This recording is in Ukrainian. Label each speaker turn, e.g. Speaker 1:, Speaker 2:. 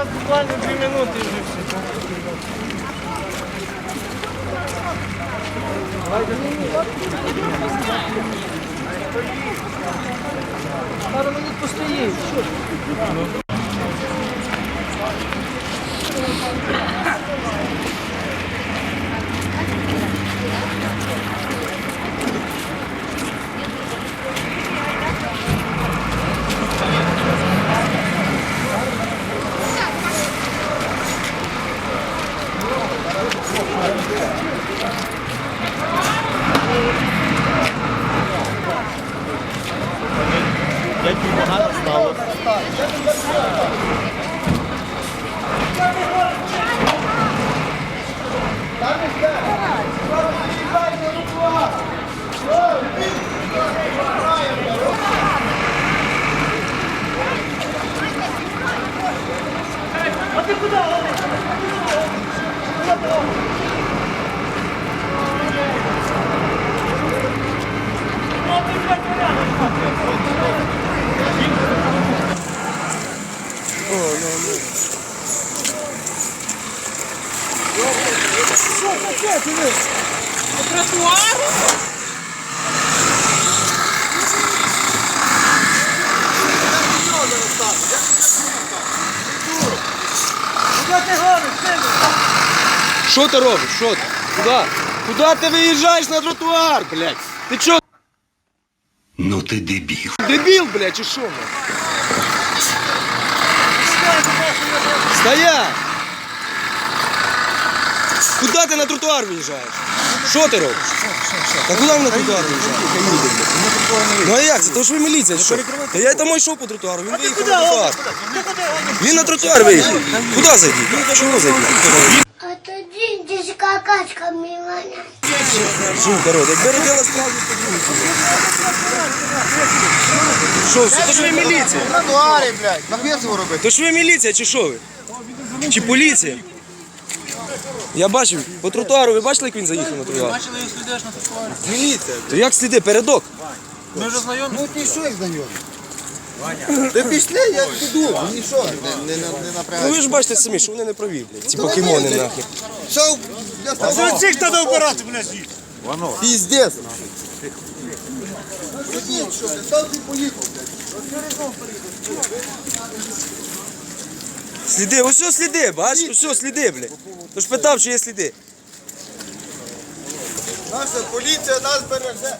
Speaker 1: зараз буквально 2 минути вже все. Пару минут постоїть. Що? багато таке ти? ви?
Speaker 2: По тротуару?
Speaker 1: Куди ти гониш? Сину?
Speaker 3: Що ти робиш? Що ти? Куди? Куди ти виїжджаєш на тротуар, блядь? Ти чо?
Speaker 4: Ну ти дебіл.
Speaker 3: Дебіл, блядь, чи що? блядь? Стоять! Куди ти на тротуар виїжджаєш? Що ти робиш? Та куди ви на тротуар виїжджаєш? Ну а як це? То ж ви міліція, чи що? Та я тому йшов по тротуару, він виїхав на тротуар. Він на тротуар виїхав. Куди зайти? Чого зайти?
Speaker 5: А тоді десь
Speaker 3: рот, якби родила справді, то друзі. Що, все, то ж ви міліція?
Speaker 6: тротуарі, блядь, нахуя цього робити?
Speaker 3: То ж ви міліція чи що ви? Чи поліція? Я бачив, по тротуару, ви бачили, як він заїхав на тротуар?
Speaker 2: Бачили, як слідиш на тротуарі?
Speaker 3: Міліція. То як сліди, передок?
Speaker 2: Ми вже знайомі.
Speaker 6: Ну ти що їх знайомий? Ти пішли, я піду, мені що? Не, не, не
Speaker 3: Ну ви ж бачите самі, що вони не праві, блядь, ці покемони нахер.
Speaker 6: Що? Я сказав,
Speaker 7: Цих треба вбирати, блядь, звідси.
Speaker 6: піздець. Ідіть, що ти, став ти поїхав, блядь.
Speaker 3: Сліди, ось ось сліди, бачиш, ось ось сліди, блядь. Тож питав, чи є сліди.
Speaker 6: Наша поліція нас береже.